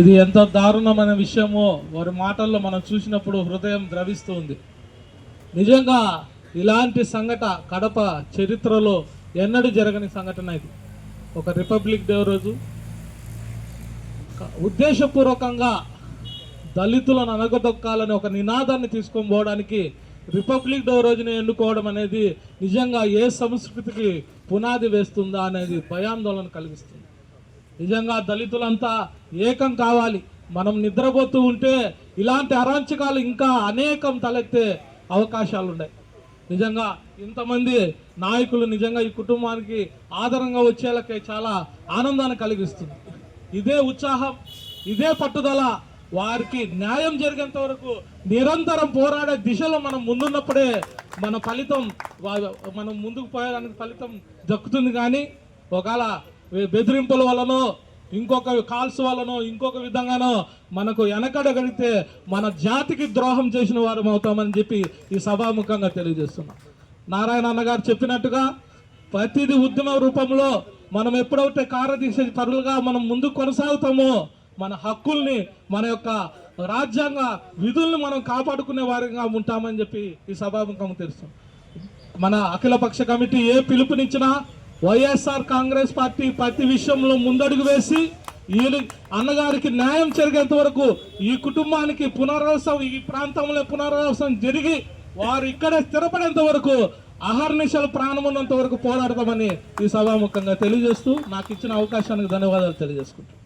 ఇది ఎంత దారుణమైన విషయమో వారి మాటల్లో మనం చూసినప్పుడు హృదయం ద్రవిస్తుంది. నిజంగా ఇలాంటి సంఘట కడప చరిత్రలో ఎన్నడూ జరగని సంఘటన ఇది. ఒక రిపబ్లిక్ డే రోజు ఉద్దేశపూర్వకంగా దళితులను అనగదొక్కాలని ఒక నినాదాన్ని తీసుకొని పోవడానికి రిపబ్లిక్ డే రోజున ఎన్నుకోవడం అనేది నిజంగా ఏ సంస్కృతికి పునాది వేస్తుందా అనేది భయాందోళన కలిగిస్తుంది. నిజంగా దళితులంతా ఏకం కావాలి. మనం నిద్రపోతూ ఉంటే ఇలాంటి అరాంచకాలు ఇంకా అనేకం తలెత్తే అవకాశాలు ఉన్నాయి నిజంగా ఇంతమంది నాయకులు నిజంగా ఈ కుటుంబానికి ఆధారంగా వచ్చేలకే చాలా ఆనందాన్ని కలిగిస్తుంది. ఇదే ఉత్సాహం ఇదే పట్టుదల వారికి న్యాయం జరిగేంత వరకు నిరంతరం పోరాడే దిశలో మనం ముందున్నప్పుడే మన ఫలితం మనం ముందుకు పోయేదానికి ఫలితం దక్కుతుంది కానీ ఒకవేళ బెదిరింపుల వలనో ఇంకొక కాల్స్ వలనో ఇంకొక విధంగానో మనకు వెనకడగడితే మన జాతికి ద్రోహం చేసిన వారు అవుతామని చెప్పి ఈ సభాముఖంగా తెలియజేస్తున్నాం. నారాయణ అన్నగారు చెప్పినట్టుగా ప్రతిదీ ఉద్యమ రూపంలో మనం ఎప్పుడైతే కార్యదీక్ష తరలుగా మనం ముందు కొనసాగుతామో మన హక్కుల్ని మన యొక్క రాజ్యాంగ విధుల్ని మనం కాపాడుకునే వారిగా ఉంటామని చెప్పి ఈ సభాముఖం తెలుస్తాం మన అఖిలపక్ష కమిటీ ఏ పిలుపునిచ్చినా వైఎస్ఆర్ కాంగ్రెస్ పార్టీ ప్రతి విషయంలో ముందడుగు వేసి వీళ్ళు అన్నగారికి న్యాయం జరిగేంత వరకు ఈ కుటుంబానికి పునరావాసం ఈ ప్రాంతంలో పునరావాసం జరిగి వారు ఇక్కడే స్థిరపడేంత వరకు అహర్నిశలు ప్రాణం ఉన్నంత వరకు పోరాడతామని ఈ సభాముఖంగా తెలియజేస్తూ నాకు ఇచ్చిన అవకాశానికి ధన్యవాదాలు తెలియజేసుకుంటాను